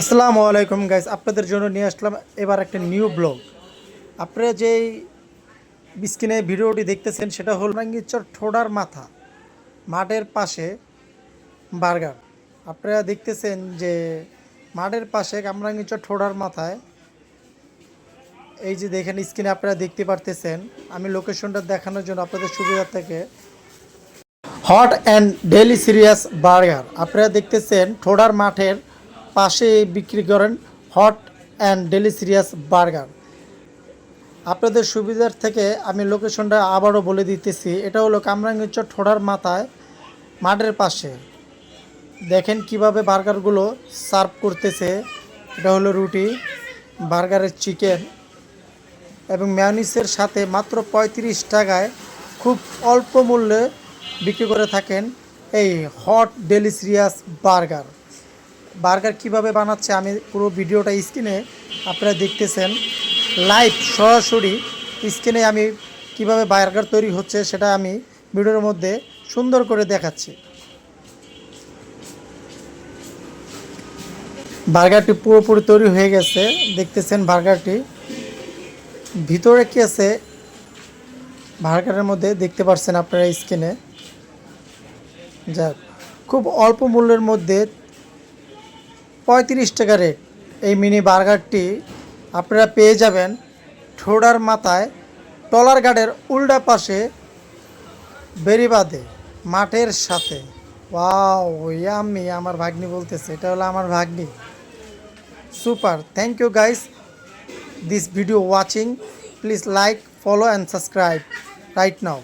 আসসালামু আলাইকুম গাইস আপনাদের জন্য নিয়ে আসলাম এবার একটা নিউ ব্লগ আপনারা যেই স্ক্রিনে ভিডিওটি দেখতেছেন, সেটা হল রাঙ্গিচর ঠোডার মাথা, মাঠের পাশে বার্গার। আপনারা দেখতেছেন যে মাঠের পাশে কামরাঙ্গিচর ঠোডার মাথায়, এই যে দেখেন স্ক্রিনে আপনারা দেখতে পারতেছেন। আমি লোকেশনটা দেখানোর জন্য আপনাদের সুবিধা থেকে hot and deli serious burger আপনারা দেখতেছেন ঠোডার মাঠের পাশে বিক্রি করেন hot and deli serious burger. আপনাদের সুবিধার থেকে আমি লোকেশনটা আবারও বলে দিতেছি। এটা হলো কামরাঙ্গীরচর ঠোডার মাথায়, মাঠের পাশে। দেখেন কীভাবে বার্গারগুলো সার্ভ করতেছে। এটা হলো রুটি, বার্গারের চিকেন এবং ম্যানিসের সাথে মাত্র পঁয়ত্রিশ টাকায় খুব অল্প মূল্যে বিক্রি করে থাকেন এই হট ডেলিসিয়াস বার্গার। বার্গার কীভাবে বানাচ্ছে, আমি পুরো ভিডিওটা স্ক্রিনে আপনারা দেখতেছেন। লাইভ সরাসরি স্ক্রিনে আমি কীভাবে বার্গার তৈরি হচ্ছে সেটা আমি ভিডিওর মধ্যে সুন্দর করে দেখাচ্ছি। বার্গারটি পুরোপুরি তৈরি হয়ে গেছে, দেখতেছেন বার্গারটি। ভিতরে কি আছে বার্গারের মধ্যে দেখতে পাচ্ছেন আপনারা স্ক্রিনে? যাক, খুব অল্প মূল্যের মধ্যে পঁয়ত্রিশ টাকা রেট এই মিনি বার্গারটি আপনারা পেয়ে যাবেন ঠোডার মাথায় টলার গার্ডের উল্টা পাশে বেরিবাদে মাঠের সাথে। ওয়াও, ইয়াম্মি, আমার ভাগ্নি বলতেছে, এটা হলো আমার ভাগ্নি। Super thank you guys this video watching, please like, follow and subscribe right now